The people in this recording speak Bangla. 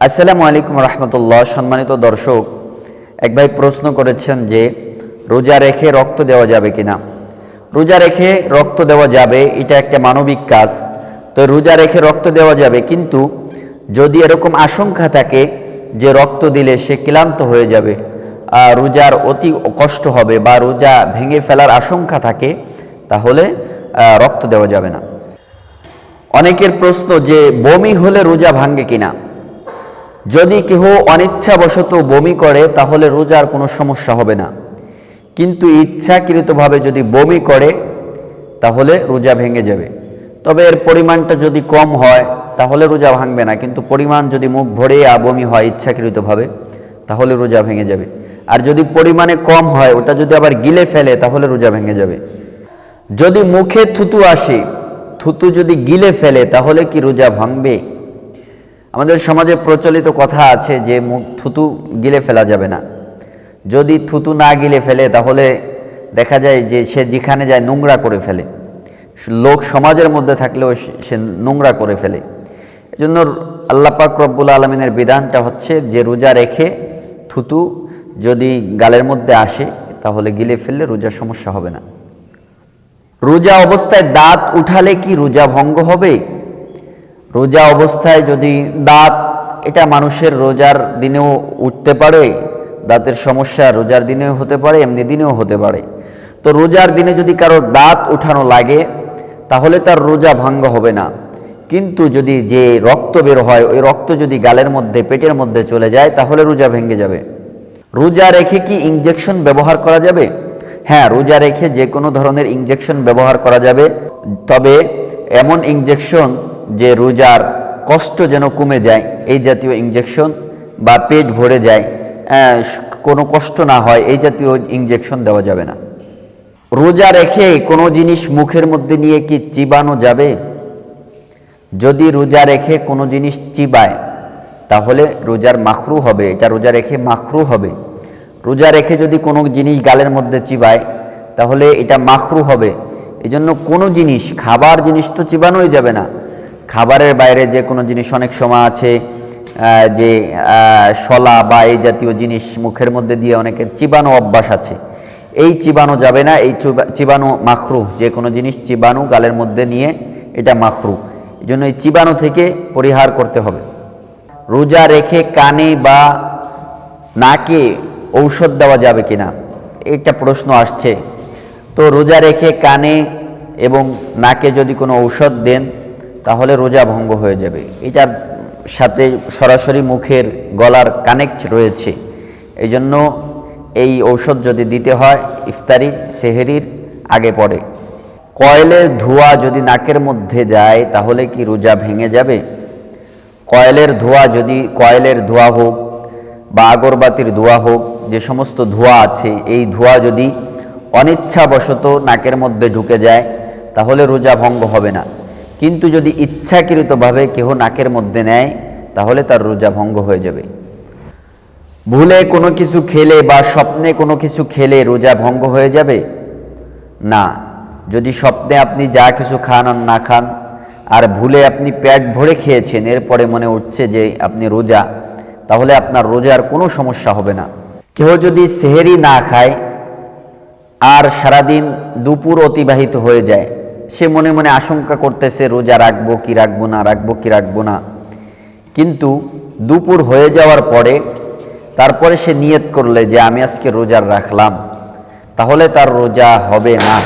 আসসালামু আলাইকুম রহমতুল্লাহ। সম্মানিত দর্শক এক ভাই প্রশ্ন করেছেন যে রোজা রেখে রক্ত দেওয়া যাবে কিনা? রোজা রেখে রক্ত দেওয়া যাবে এটা একটা মানবিক কাজ। তো রোজা রেখে রক্ত দেওয়া যাবে কিন্তু যদি এরকম আশঙ্কা থাকে যে রক্ত দিলে সে ক্লান্ত হয়ে যাবে আহ, রোজার অতি কষ্ট হবে বা রোজা ভেঙে ফেলার আশঙ্কা থাকে তাহলে রক্ত দেওয়া যাবে না। অনেকের প্রশ্ন যে বমি হলে রোজা ভাঙ্গে কিনা? যদি কেহ অনিচ্ছাবশত বমি করে, তাহলে রোজার কোনো সমস্যা হবে না। কিন্তু ইচ্ছাকৃতভাবে যদি বমি করে, তাহলে রোজা ভেঙে যাবে। তবে এর পরিমাণটা যদি কম হয়, তাহলে রোজা ভাঙবে না। কিন্তু পরিমাণ যদি মুখ ভরে আ বমি হয় ইচ্ছাকৃতভাবে, তাহলে রোজা ভেঙে যাবে। আর যদি পরিমাণে কম হয়, ওটা যদি আবার গিলে ফেলে, তাহলে রোজা ভেঙে যাবে। যদি মুখে থুতু আসে, থুতু যদি গিলে ফেলে, তাহলে কি রোজা ভাঙবে? আমাদের সমাজে প্রচলিত কথা আছে যে মুখ থুতু গিলে ফেলা যাবে না। যদি থুতু না গিলে ফেলে, তাহলে দেখা যায় যে সে যেখানে যায় নোংরা করে ফেলে। লোক সমাজের মধ্যে থাকলেও সে- নোংরা করে ফেলে। এজন্য আল্লাহ পাক রব্বুল আলমিনের বিধানটা হচ্ছে যে রোজা রেখে থুতু যদি গালের মধ্যে আসে, তাহলে গিলে ফেললে রোজার সমস্যা হবে না। রোজা অবস্থায় দাঁত উঠালে কি রোজা ভঙ্গ হবে? রোজা অবস্থায় যদি দাঁত, এটা মানুষের রোজার দিনেও উঠতে পারে, দাঁতের সমস্যা রোজার দিনেও হতে পারে, এমনি দিনেও হতে পারে। তো রোজার দিনে যদি কারও দাঁত উঠানো লাগে, তাহলে তার রোজা ভাঙ্গ হবে না। কিন্তু যদি যে রক্ত বের হয়, ওই রক্ত যদি গালের মধ্যে, পেটের মধ্যে চলে যায়, তাহলে রোজা ভেঙে যাবে। রোজা রেখে কি ইঞ্জেকশন ব্যবহার করা যাবে? হ্যাঁ রোজা রেখে যে কোনো ধরনের ইঞ্জেকশন ব্যবহার করা যাবে। তবে এমন ইঞ্জেকশন যে রোজার কষ্ট যেন কমে যায়, এই জাতীয় ইঞ্জেকশন বা পেট ভরে যায় কোনো কষ্ট না হয়, এই জাতীয় ইঞ্জেকশন দেওয়া যাবে না। রোজা রেখে কোনো জিনিস মুখের মধ্যে নিয়ে কি চিবানো যাবে? যদি রোজা রেখে কোনো জিনিস চিবায়, তাহলে রোজার মাখরু হবে, এটা রোজা রেখে মাখরু হবে। রোজা রেখে যদি কোনো জিনিস গালের মধ্যে চিবায়, তাহলে এটা মাখরু হবে। এই জন্য কোনো জিনিস, খাবার জিনিস তো চিবানোই যাবে না। খাবারের বাইরে যে কোনো জিনিস অনেক সময় আছে যে শলা বা এই জাতীয় জিনিস মুখের মধ্যে দিয়ে অনেকের চিবানো অভ্যাস আছে। এই চিবানো যাবে না, এই চুবা- চিবানো মাখরু, যে কোনো জিনিস চিবানো গালের মধ্যে নিয়ে এটা মাখরু। এই জন্য এই চিবানো থেকে পরিহার করতে হবে। রোজা রেখে কানে বা নাকে ঔষধ দেওয়া যাবে কিনা, একটা প্রশ্ন আসছে। তো রোজা রেখে কানে এবং নাকে যদি কোনো ঔষধ দেন তাহলে রোজা ভঙ্গ হয়ে যাবে। এটার সাথে সরাসরি মুখের গলার কানেক্ট রয়েছে। এই জন্য এই ঔষধ যদি দিতে হয়, ইফতারি, সেহেরির আগে পড়ে কয়েলের ধোঁয়া যদি নাকের মধ্যে যায়, তাহলে কি রোজা ভেঙে যাবে? কয়েলের ধোঁয়া যদি, কয়েলের ধোঁয়া হোক বা আগরবাতির ধোঁয়া হোক, যে সমস্ত ধোঁয়া আছে, এই ধোঁয়া যদি অনিচ্ছাবশত নাকের মধ্যে ঢুকে যায়, তাহলে রোজা ভঙ্গ হবে না। কিন্তু যদি ইচ্ছাকৃতভাবে কেহ নাকের মধ্যে নেয়, তাহলে তার রোজা ভঙ্গ হয়ে যাবে। ভুলে কোনো কিছু খেলে বা স্বপ্নে কোনো কিছু খেলে রোজা ভঙ্গ হয়ে যাবে? না। যদি স্বপ্নে আপনি যা কিছু খান আর না খান, আর ভুলে আপনি পেট ভরে খেয়েছেন, এরপরে মনে উঠছে যে আপনি রোজা, তাহলে আপনার রোজার কোনো সমস্যা হবে না। কেউ যদি সেহেরি না খায়, আর সারাদিন দুপুর অতিবাহিত হয়ে যায় সে মনে মনে আশঙ্কা করতেছে, রোজা রাখব, কি রাখব না, রাখব, কি রাখব না। কিন্তু দুপুর হয়ে যাওয়ার পরে, তারপরে সে নিয়ত করলে যে, আমি আজকে রোজা রাখলাম, তাহলে তার রোজা হবে না।